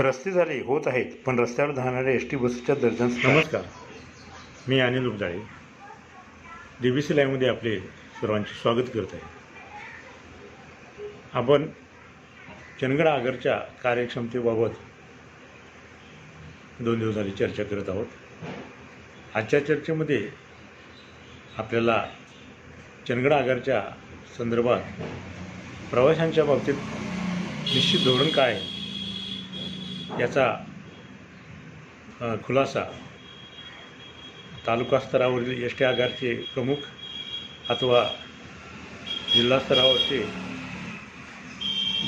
रस्ते झाले होत आहेत पण रस्त्यावर धावणाऱ्या एस टी बसच्या दर्जांचा नमस्कार. मी Anil Upjale D B C लाईव्हमध्ये आपले सर्वांचे स्वागत करत आहे. आपण चंदगड आगरच्या कार्यक्षमतेबाबत दोन दिवस झाली चर्चा करत आहोत. आजच्या चर्चेमध्ये आपल्याला चंदगड आगरच्या संदर्भात प्रवाशांच्या बाबतीत निश्चित धोरण काय आहे? याचा खुलासा तालुका स्तरावरील एस टी आगारचे प्रमुख अथवा जिल्हा स्तरावरचे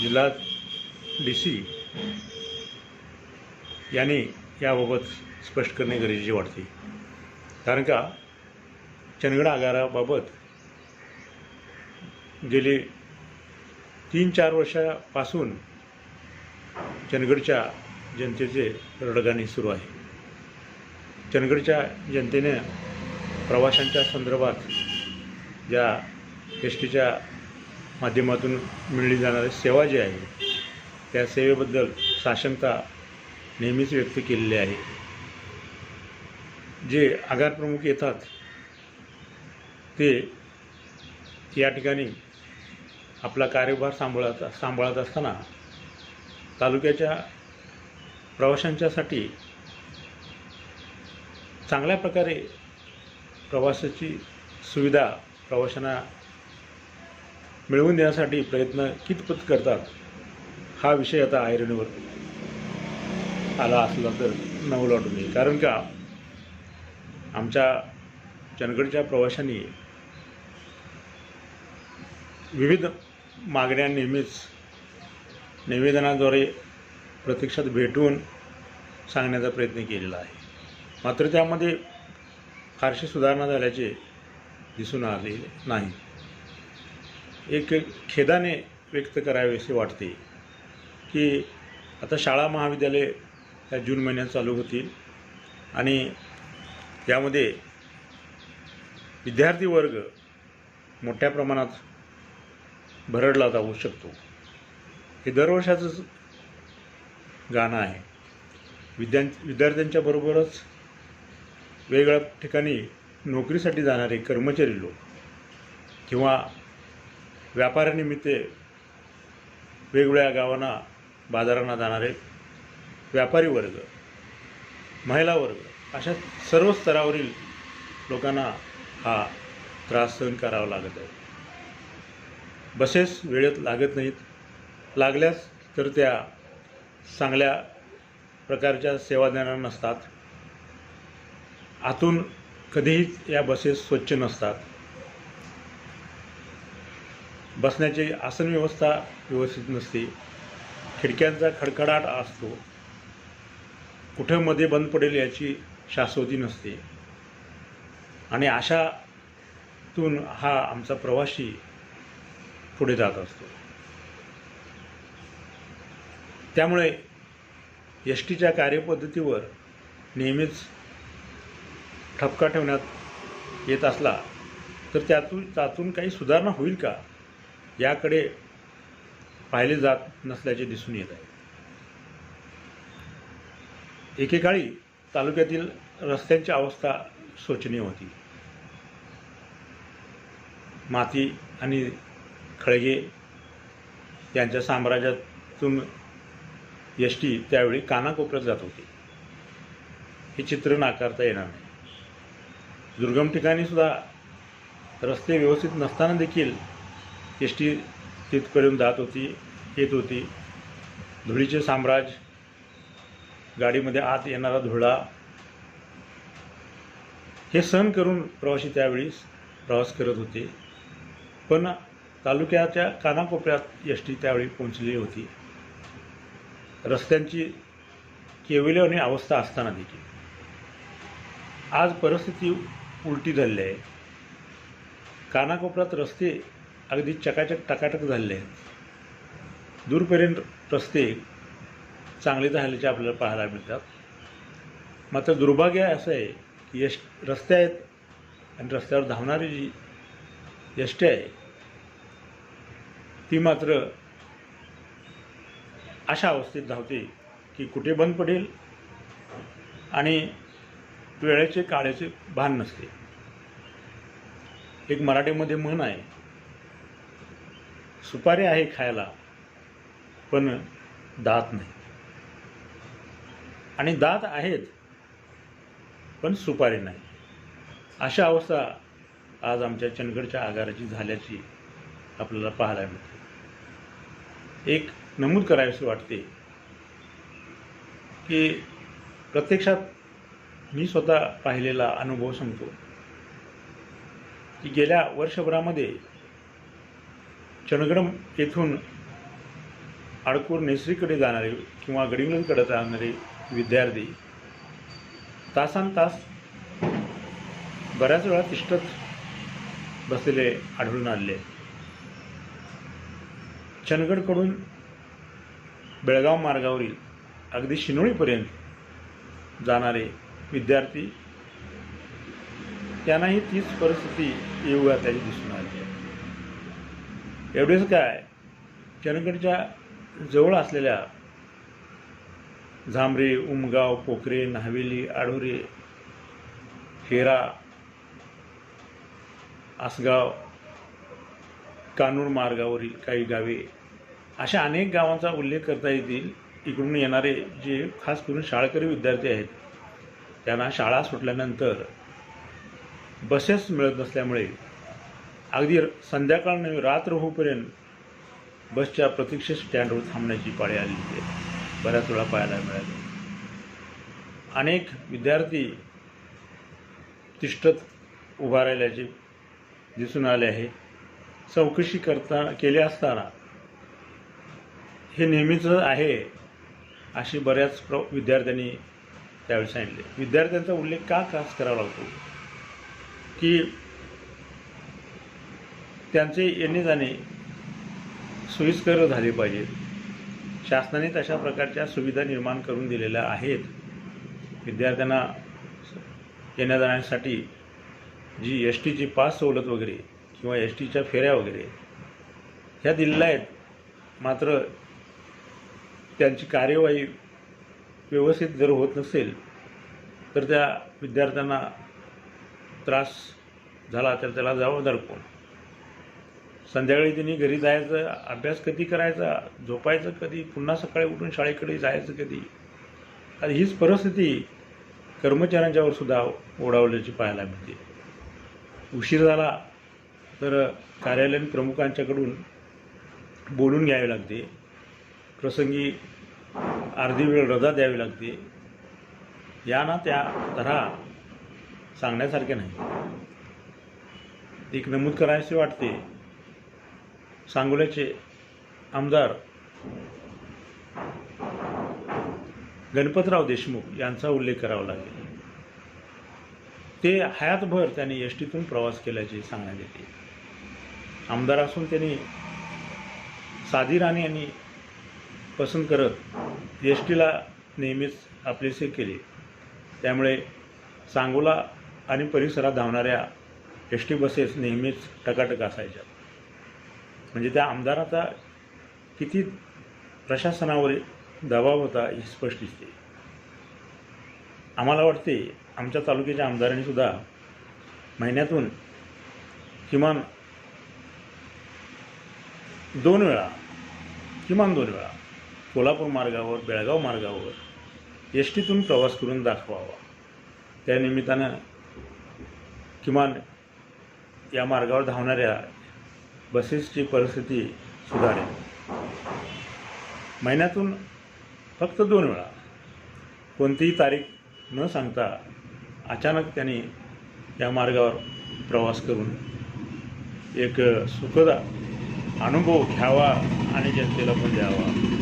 जिल्हा डी सी यांनी याबाबत स्पष्ट करणे गरजेचे वाटते. कारण का? चंदगड आगाराबाबत गेले तीन चार वर्षापासून चंदगडच्या जनतेचे रडगाणी सुरू आहे. चंदगडच्या जनतेने प्रवाशांच्या संदर्भात ज्या एस टीच्या माध्यमातून मिळली जाणारी सेवा जी आहे त्या सेवेबद्दल साशंकता नेहमीच व्यक्त केलेली आहे. जे आगार प्रमुख येतात ते या ठिकाणी आपला कार्यभार सांभाळत सांभाळत असताना तालुक्याच्या प्रवाशांच्यासाठी चांगल्या प्रकारे प्रवासाची सुविधा प्रवाशांना मिळवून देण्यासाठी प्रयत्न कितपत करतात हा विषय आता आयरणीवर आला असला तर नवल वाटू नये कारण का आमच्या चंदगडच्या प्रवाशांनी विविध मागण्या नेहमीच निवेदनाद्वारे प्रत्यक्षात भेटून सांगण्याचा प्रयत्न केलेला आहे. मात्र त्यामध्ये फारशी सुधारणा झाल्याचे दिसून आले नाही. एक खेदाने व्यक्त करावेसे वाटते की आता शाळा महाविद्यालय या जून महिन्यात चालू होतील आणि यामध्ये विद्यार्थी वर्ग मोठ्या प्रमाणात भरडला जाऊ शकतो. हे दरवर्षाचंच गाणं आहे. विद्यां विद्यार्थ्यांच्या बरोबरच वेगळ्या ठिकाणी नोकरीसाठी जाणारे कर्मचारी लोक किंवा व्यापारानिमित्त वेगवेगळ्या गावांना बाजारांना जाणारे व्यापारी वर्ग महिला वर्ग अशा सर्व स्तरावरील लोकांना हा त्रास सहन करावा लागत आहे. बसेस वेळेत लागत नाहीत. लागल्यास तर त्या चांगल्या प्रकारच्या सेवा देणार नसतात. आतून कधीही या बसेस स्वच्छ नसतात. बसण्याची आसन व्यवस्था व्यवस्थित नसते. खिडक्यांचा खडखडाट असतो. कुठं मध्ये बंद पडेल याची शाश्वती नसते. आणि अशातून हा आमचा प्रवासी पुढे जात असतो. त्यामुळे एस टीच्या कार्यपद्धतीवर नेहमीच ठपका ठेवण्यात येत असला तर त्यातून त्यातून काही सुधारणा होईल का? याकडे पाहिले जात नसल्याचे दिसून येत आहे. एकेकाळी तालुक्यातील रस्त्यांची अवस्था शोचनीय होती. माती आणि खळगे यांच्या साम्राज्यातून एस टी त्यावेळी कानाकोपऱ्यात जात होती. हे चित्र नाकारता येणार नाही. दुर्गम ठिकाणी सुद्धा रस्ते व्यवस्थित नसताना देखील एस टी तिथपर्यंत जात होती येत होती. धुळीचे साम्राज्य गाडीमध्ये आत येणारा धुळा हे सहन करून प्रवासी त्यावेळी प्रवास करत होते. पण तालुक्याच्या कानाकोपऱ्यात एस टी त्यावेळी पोहोचली होती. रस्त्यांची केविलवाणी अवस्था असताना देखील. आज परिस्थिती उलटी झालेली आहे. कानाकोपऱ्यात रस्ते अगदी चकाचक टकाटक झालेले आहेत. दूरपर्यंत रस्ते चांगले झाल्याचे आपल्याला पाहायला मिळतात. मात्र दुर्भाग्य असं आहे की यश रस्ते आहेत आणि रस्त्यावर धावणारी जी यष्टी आहे ती मात्र अशा अवस्थेत धावते की कुठे बंद पडेल आणि वेळेचे काळेचे भान नसते. एक मराठीमध्ये म्हण आहे सुपारी आहे खायला पण दात नाही. आणि दात आहेत पण सुपारी नाही. अशा अवस्था आज आमच्या चंदगडच्या आगाराची झाल्याची आपल्याला पाहायला मिळते. एक नमूद करावीशी वाटते. की प्रत्यक्षात मी स्वतः पाहिलेला अनुभव सांगतो. की गेल्या वर्षभरामध्ये चणगडम येथून आडकूर नेसरीकडे जाणारे किंवा गडिंगलकडे जाणारे विद्यार्थी तासान तास बऱ्याच वेळा तिष्ठत बसलेले आढळून आले. चंदगडकडून बेळगाव मार्गावरील अगदी शिनोळीपर्यंत जाणारे विद्यार्थी त्यांनाही तीच परिस्थिती येऊ त्याची दिसून आली आहे. एवढेच काय चरणगडच्या जवळ असलेल्या झांबरे उमगाव पोखरे न्हावेली आढोरे हेरा आसगाव कानूर मार्गावरील काही गावे अशा अनेक गावांचा उल्लेख करता येतील. इकडून येणारे जे खास करून शाळकरी विद्यार्थी आहेत त्यांना शाळा सुटल्यानंतर बसेस मिळत नसल्यामुळे अगदी संध्याकाळ नवी रात्र होऊपर्यंत बसच्या प्रतीक्षा स्टँडवर थांबण्याची पाळी आलेली आहे. बऱ्याच वेळा पाहायला मिळाली. अनेक विद्यार्थी तिष्ठत उभा राहिल्याचे दिसून आले आहे. चौकशी करता केली असताना हे नेहमीचं आहे अशी बऱ्याच प्र विद्यार्थ्यांनी त्यावेळी सांगितले. विद्यार्थ्यांचा उल्लेख का खास करावा लागतो? की त्यांचे येणे जाणे सोयीस्कर झाले पाहिजेत शासनाने तशा प्रकारच्या सुविधा निर्माण करून दिलेल्या आहेत. विद्यार्थ्यांना येण्या जाण्यासाठी जी एस टीची पास सवलत वगैरे किंवा एस टीच्या फेऱ्या वगैरे ह्या दिलेल्या आहेत. मात्र त्यांची कार्यवाही व्यवस्थित जर होत नसेल तर त्या विद्यार्थ्यांना त्रास झाला तर त्याला जबाबदार कोण? संध्याकाळी त्यांनी घरी जायचं अभ्यास कधी करायचा झोपायचं कधी पुन्हा सकाळी उठून शाळेकडे जायचं कधी? आता हीच परिस्थिती कर्मचाऱ्यांच्यावर सुद्धा ओढावल्याची पाहायला मिळते. उशीर झाला तर कार्यालयीन प्रमुखांच्याकडून बोलून घ्यावे लागते. प्रसंगी अर्धी वेळ रजा द्यावी लागते. या ना त्या धरा सांगण्यासारखे नाही. एक नमूद करायचे वाटते. सांगोल्याचे आमदार गणपतराव देशमुख यांचा उल्लेख करावा लागेल. ते हयातभर त्यांनी एस टीतून प्रवास केल्याचे सांगण्यात येते. आमदार असून त्यांनी साधी राणे यांनी पसंत करत एस टीला नेहमीच आपलेसे केले. त्यामुळे सांगोला आणि परिसरात धावणाऱ्या एस टी बसेस नेहमीच टकाटक असायच्या. म्हणजे त्या आमदाराचा किती प्रशासनावर दबाव होता हे स्पष्ट दिसते. आम्हाला वाटते आमच्या तालुक्याच्या आमदारांनीसुद्धा महिन्यातून किमान दोन वेळा किमान दोन वेळा कोल्हापूर मार्गावर बेळगाव मार्गावर एस टीतून प्रवास करून दाखवावा. त्या निमित्तानं किमान या मार्गावर धावणाऱ्या बसेसची परिस्थिती सुधारेल. महिन्यातून फक्त दोन वेळा कोणतीही तारीख न सांगता अचानक त्यांनी या मार्गावर प्रवास करून एक सुखद अनुभव घ्यावा आणि जनतेला पण द्यावा.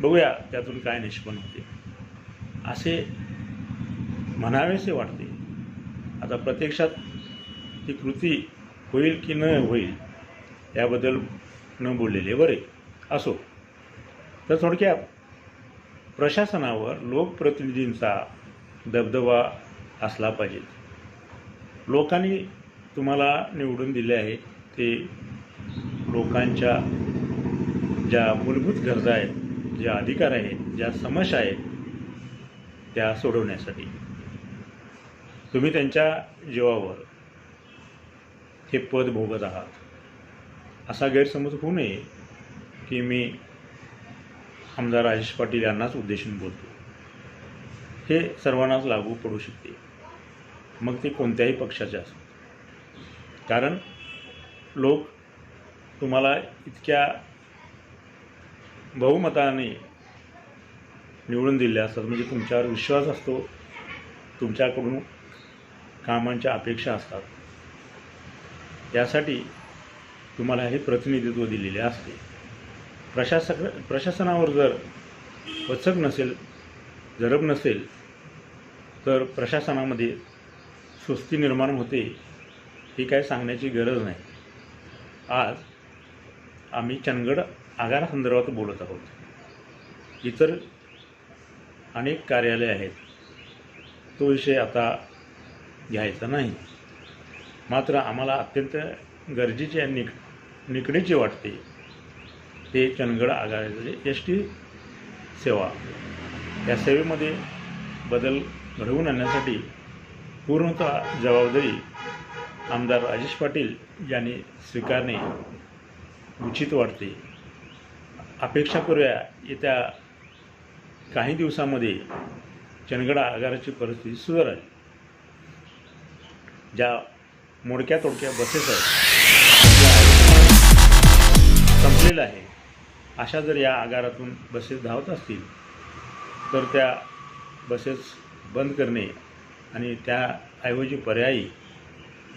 बघूया त्यातून काय निष्पन्न होते. असे म्हणावेसे वाटते. आता प्रत्यक्षात ती कृती होईल की न होईल याबद्दल न बोललेले बरे. असो. तर थोडक्यात प्रशासनावर लोकप्रतिनिधींचा दबदबा असला पाहिजे. लोकांनी तुम्हाला निवडून दिले आहे ते लोकांच्या ज्या मूलभूत गरजा आहेत ज्या अधिकार आहेत ज्या समस्या आहेत त्या सोडवण्यासाठी. तुम्ही त्यांच्या जीवावर हे पद भोगत आहात. असा गैरसमज होऊ नये की मी आमदार राजेश पाटील यांनाच उद्देशून बोलतो. हे सर्वांनाच लागू पडू शकते. मग ते कोणत्याही पक्षाचे असतात कारण लोक तुम्हाला इतक्या बहुमताने निवडून दिले असतात. म्हणजे तुमच्यावर विश्वास असतो. तुमच्याकडून कामांच्या अपेक्षा असतात. यासाठी तुम्हाला हे प्रतिनिधित्व दिलेले असते. प्रशासक प्रशासनावर जर वचक नसेल जरब नसेल तर प्रशासनामध्ये सुस्ती निर्माण होते ही काय सांगण्याची गरज नाही. आज आम्ही चंदगड आगारासंदर्भात बोलत आहोत. इतर अनेक कार्यालय आहेत. तो विषय आता घ्यायचा नाही. मात्र आम्हाला अत्यंत गरजेचे आणि निक निकडीचे वाटते ते चंदगड आगाराचे एस टी सेवा. या सेवेमध्ये बदल घडवून आणण्यासाठी पूर्णतः जबाबदारी आमदार राजेश पाटील यांनी स्वीकारणे उचित वाटते. अपेक्षा करूया येत्या काही दिवसामध्ये चनगडा आगाराची परिस्थिती सुधारेल ज्या मोडक्या तोडक्या बसेस आहेत संपलेलं आहे अशा जर या आगारातून बसेस धावत असतील तर त्या बसेस बंद करणे आणि त्याऐवजी पर्यायी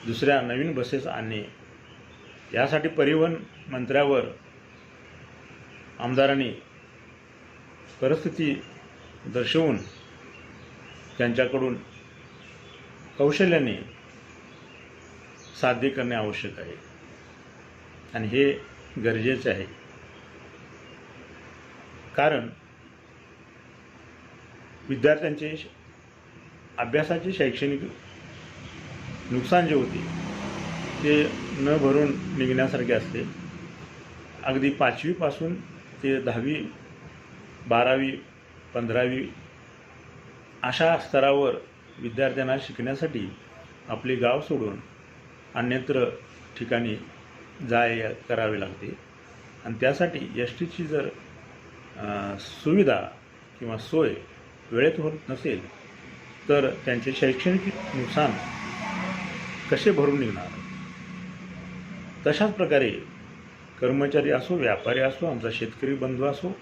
दुसऱ्या नवीन बसेस आणणे यासाठी परिवहन मंत्र्यावर आमदारांनी परिस्थिती दर्शवून त्यांच्याकडून कौशल्याने साध्य करणे आवश्यक आहे. आणि हे गरजेचे आहे. कारण विद्यार्थ्यांचे अभ्यासाचे शैक्षणिक नुकसान जे होते ते न भरून निघण्यासारखे असते. अगदी पाचवीपासून ते दहावी बारावी पंधरावी अशा स्तरावर विद्यार्थ्यांना शिकण्यासाठी आपले गाव सोडून अन्यत्र ठिकाणी जाय करावे लागते. आणि त्यासाठी एस टीची जर सुविधा किंवा सोय वेळेत होत नसेल तर त्यांचे शैक्षणिक नुकसान कसे भरून निघणार? तशाच प्रकारे कर्मचारी असो व्यापारी असो आमचा शेतकरी बंधू असो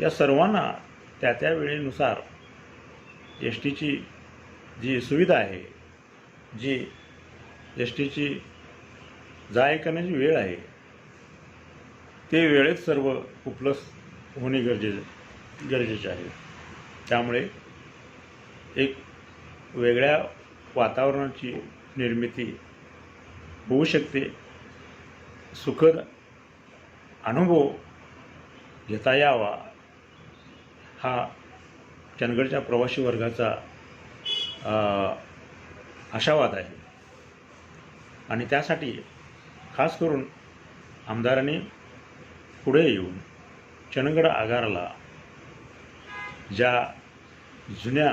या सर्वांना त्या त्या वेळेनुसार एस टीची जी सुविधा आहे जी एस टीची जाय करण्याची वेळ आहे ते वेळेत सर्व उपलब्ध होणे गरजेचे गरजेचे आहे. त्यामुळे एक वेगळ्या वातावरणाची निर्मिती होऊ शकते. सुखद अनुभव घेता यावा हा चंदगडच्या प्रवासी वर्गाचा आशावाद आहे. आणि त्यासाठी खास करून आमदारांनी पुढे येऊन चंदगड आगाराला ज्या जुन्या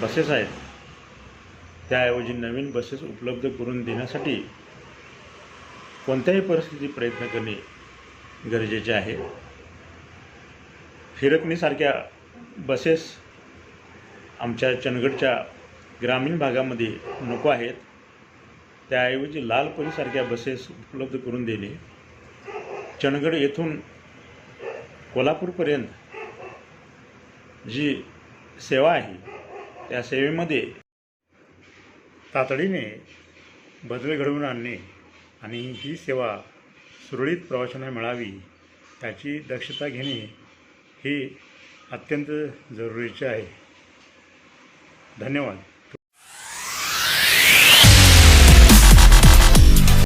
बसेस आहेत त्याऐवजी नवीन बसेस उपलब्ध करून देण्यासाठी कोणत्याही परिस्थितीत प्रयत्न करणे गरजेचे आहे. फिरकणीसारख्या बसेस आमच्या चंदगडच्या ग्रामीण भागामध्ये नको आहेत. त्याऐवजी लालपरीसारख्या बसेस उपलब्ध करून देणे. चंदगड येथून कोल्हापूरपर्यंत जी सेवा आहे त्या सेवेमध्ये तातडीने बदल घडवून आणणे आणि ही सेवा सुरळीत प्रवाशांना मिळावी याची दक्षता घेणे हे अत्यंत जरुरीचे आहे. धन्यवाद.